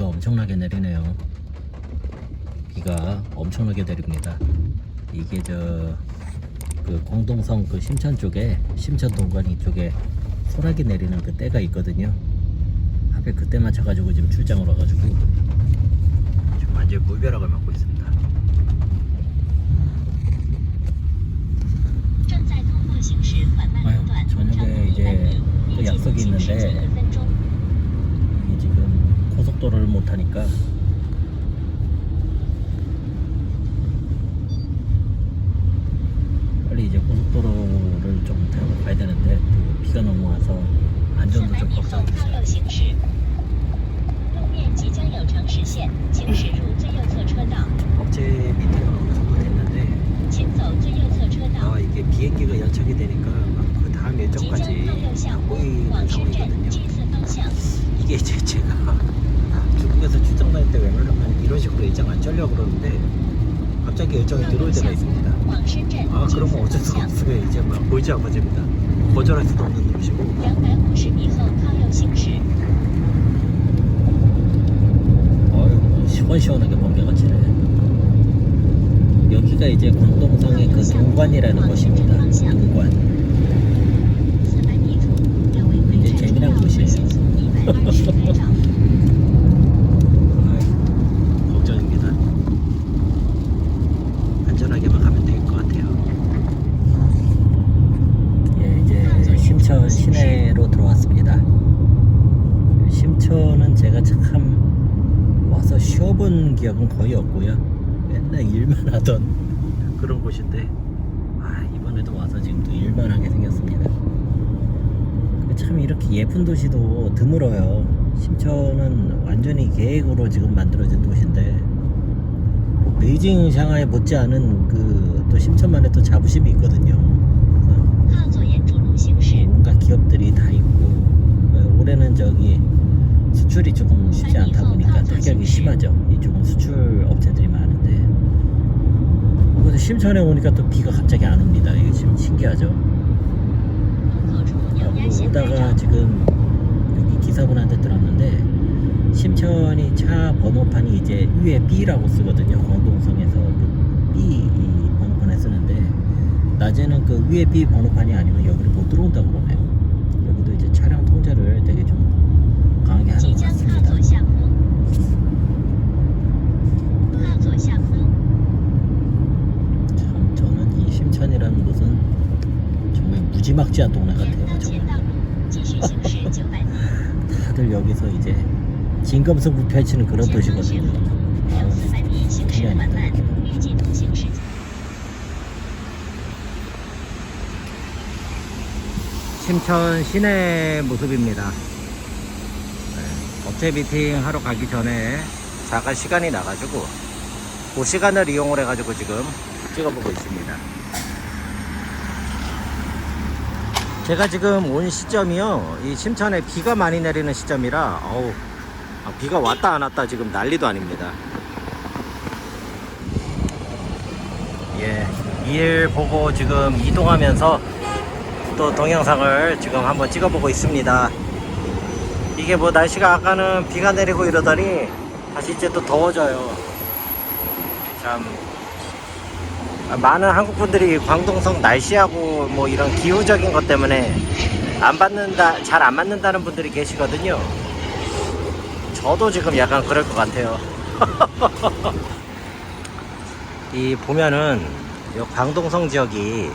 비가 엄청나게 내리네요. 비가 엄청나게 내립니다. 이게 저 그 광동성 그 심천 쪽에 심천 동관이 쪽에 소라기 내리는 그 때가 있거든요. 하필 그때 맞춰가지고 지금 출장을 와가지고 지금 완전 물벼락을 맞고 있습니다. 아유 저녁에 이제 또 약속이 있는데 이게 지금 고속도로를 못 타니까 빨리 이제 고속도로를 좀 타고 가야 되는데 또 비가 너무 와서 안전도 좀 걱정이 있어요. 업체 밑에 가서 못했는데 아 이게 비행기가 연착이 되니까 그 다음 일정까지 보이는 상황이거든요. 이게 이제 제가 일정을 쩔려고 그러는데 갑자기 일정이 들어올 때가 있습니다. 아, 그런 거 어쩔 수가 없어요. 이제 막 보이지 않아집니다. 거절할 수도 없는 놈이시고. 어휴, 시원시원하게 번개가 치네. 여기가 이제 광동성의 그 동관이라는 곳입니다. 동관. 이제 재미난 곳이에요. 해본 기억은 거의 없고요. 맨날 일만 하던 그런 곳인데 아 이번에도 와서 지금 또 일만 하게 생겼습니다. 참 이렇게 예쁜 도시도 드물어요. 심천은 완전히 계획으로 지금 만들어진 도시인데 베이징 상하이 못지않은 그 또 심천만의 또 자부심이 있거든요. 네, 뭔가 기업들이 다 있고 네, 올해는 저기 수출이 조금 쉽지 않다 보니까 타격이 심하죠. 이쪽은 수출 업체들이 많은데 근데 심천에 오니까 또 비가 갑자기 안 옵니다. 이게 지금 신기하죠? 오다가 지금 여기 기사분한테 들었는데 심천이 차 번호판이 이제 위에 B라고 쓰거든요. 광동성에서 그 B 번호판에 쓰는데 낮에는 그 위에 B 번호판이 아니면 여기를 못 들어온다고 진검승 부패치는 그런 도시거든요. 심천 시내 모습입니다. 네, 업체 미팅 하러 가기 전에 잠깐 시간이 나가지고 그 시간을 이용을 해가지고 지금 찍어보고 있습니다. 제가 지금 온 시점이요. 이 심천에 비가 많이 내리는 시점이라 어우 아, 비가 왔다 안 왔다 지금 난리도 아닙니다. 예, 일 보고 지금 이동하면서 또 동영상을 지금 한번 찍어보고 있습니다. 이게 뭐 날씨가 아까는 비가 내리고 이러더니 다시 이제 또 더워져요. 참 아, 많은 한국 분들이 광동성 날씨하고 뭐 이런 기후적인 것 때문에 안 받는다, 잘 안 맞는다는 분들이 계시거든요. 저도 지금 약간 그럴 것 같아요. 이 보면은 이 광동성 지역이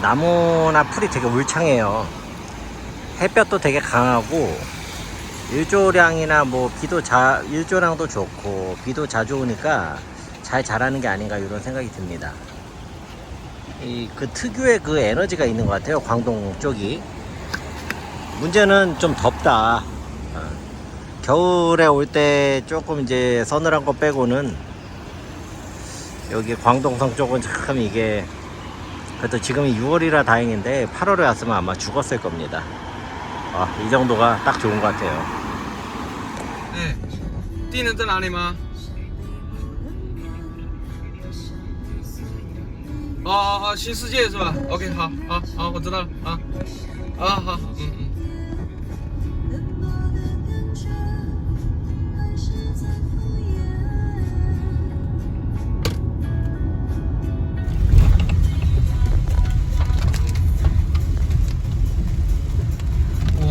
나무나 풀이 되게 울창해요. 햇볕도 되게 강하고 일조량이나 뭐 비도 자 일조량도 좋고 비도 자주 오니까 잘 자라는 게 아닌가 이런 생각이 듭니다. 이 그 특유의 그 에너지가 있는 것 같아요. 광동 쪽이. 문제는 좀 덥다. 어. 겨울에 올 때 조금 이제 서늘한 거 빼고는 여기 광동성 쪽은 참 이게 그래도 지금이 6월이라 다행인데 8월에 왔으면 아마 죽었을 겁니다. 아, 이 정도가 딱 좋은 것 같아요. 哎，地能在哪里吗？哦哦哦，新世界是吧？OK，好，好，好，我知道了，啊，啊，好，嗯嗯。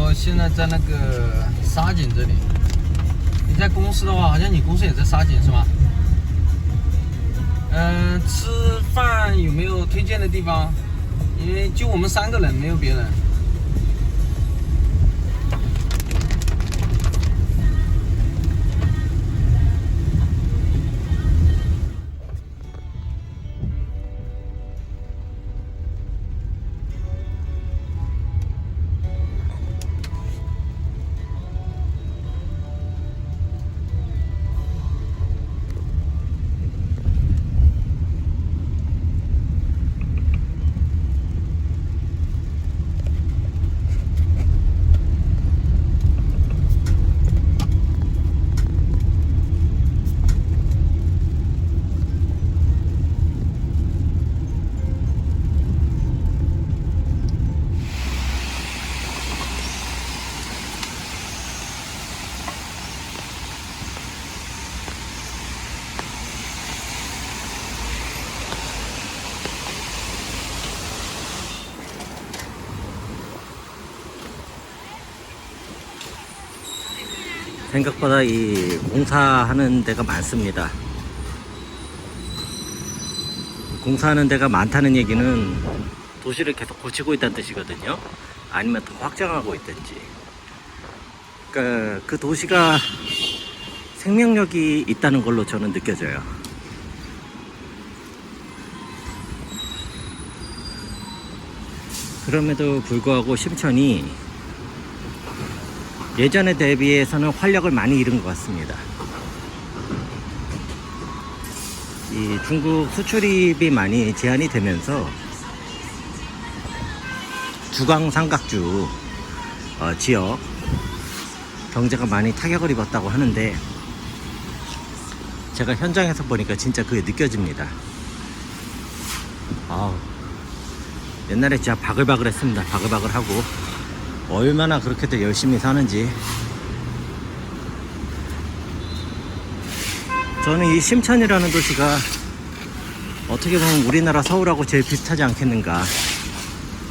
我现在在那个沙井这里。你在公司的话，好像你公司也在沙井是吗？嗯、吃饭有没有推荐的地方？因为就我们三个人，没有别人。 생각보다 이 공사하는 데가 많습니다. 공사하는 데가 많다는 얘기는 도시를 계속 고치고 있다는 뜻이거든요. 아니면 더 확장하고 있든지. 그러니까 그 도시가 생명력이 있다는 걸로 저는 느껴져요. 그럼에도 불구하고 심천이 예전에 대비해서는 활력을 많이 잃은 것 같습니다. 이 중국 수출입이 많이 제한이 되면서 주강 삼각주 어, 지역 경제가 많이 타격을 입었다고 하는데 제가 현장에서 보니까 진짜 그게 느껴집니다. 아우, 옛날에 진짜 바글바글 했습니다. 바글바글 하고 얼마나 그렇게들 열심히 사는지. 저는 이 심천이라는 도시가 어떻게 보면 우리나라 서울하고 제일 비슷하지 않겠는가.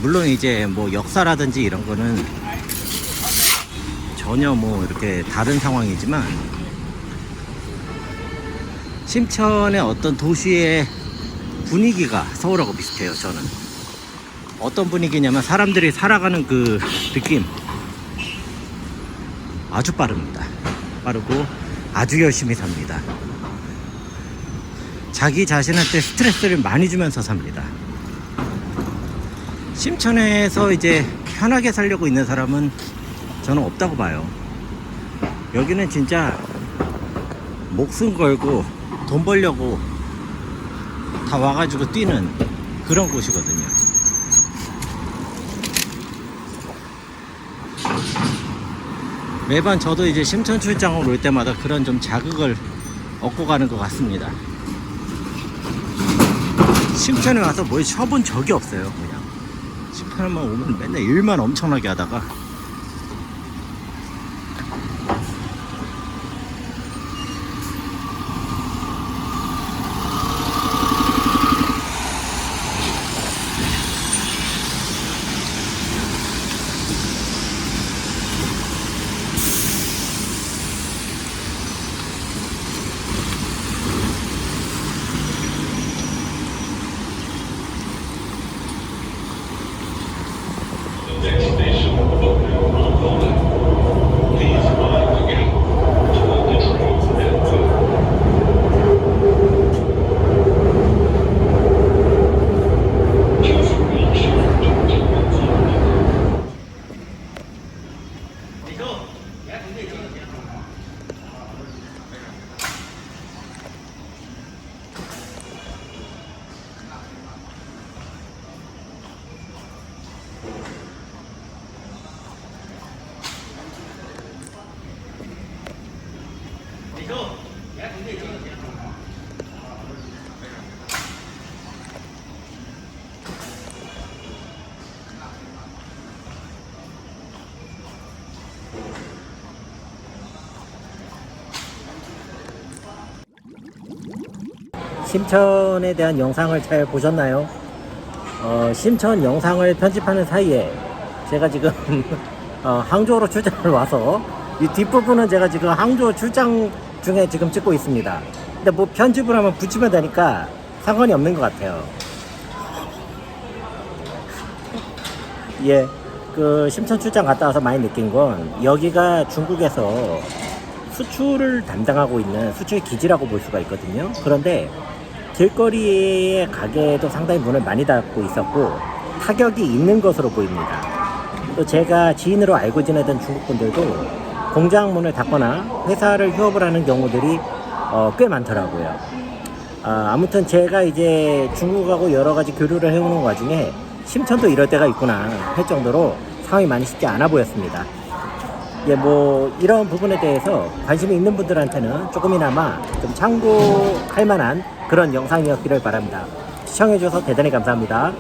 물론 이제 뭐 역사라든지 이런 거는 전혀 뭐 이렇게 다른 상황이지만 심천의 어떤 도시의 분위기가 서울하고 비슷해요 저는 어떤 분위기냐면 사람들이 살아가는 그 느낌 아주 빠릅니다. 빠르고 아주 열심히 삽니다. 자기 자신한테 스트레스를 많이 주면서 삽니다. 심천에서 이제 편하게 살려고 있는 사람은 저는 없다고 봐요. 여기는 진짜 목숨 걸고 돈 벌려고 다 와가지고 뛰는 그런 곳이거든요. 매번 저도 이제 심천 출장을 올 때마다 그런 좀 자극을 얻고 가는 것 같습니다. 심천에 와서 뭘 쳐본 적이 없어요, 그냥. 심천에만 오면 맨날 일만 엄청나게 하다가. 심천에 대한 영상을 잘 보셨나요? 어, 심천 영상을 편집하는 사이에 제가 지금 어, 항저우로 출장을 와서 이 뒷부분은 제가 지금 항저우 출장 중에 지금 찍고 있습니다. 근데 뭐 편집을 하면 붙이면 되니까 상관이 없는 것 같아요. 예, 그 심천 출장 갔다 와서 많이 느낀 건 여기가 중국에서 수출을 담당하고 있는 수출 기지라고 볼 수가 있거든요. 그런데 길거리의 가게도 상당히 문을 많이 닫고 있었고 타격이 있는 것으로 보입니다. 또 제가 지인으로 알고 지내던 중국 분들도 공장 문을 닫거나 회사를 휴업을 하는 경우들이 어, 꽤 많더라고요. 아, 아무튼 제가 이제 중국하고 여러 가지 교류를 해오는 와중에 심천도 이럴 때가 있구나 할 정도로 상황이 많이 쉽지 않아 보였습니다. 예, 뭐 이런 부분에 대해서 관심이 있는 분들한테는 조금이나마 좀 참고할 만한 그런 영상이었기를 바랍니다. 시청해주셔서 대단히 감사합니다.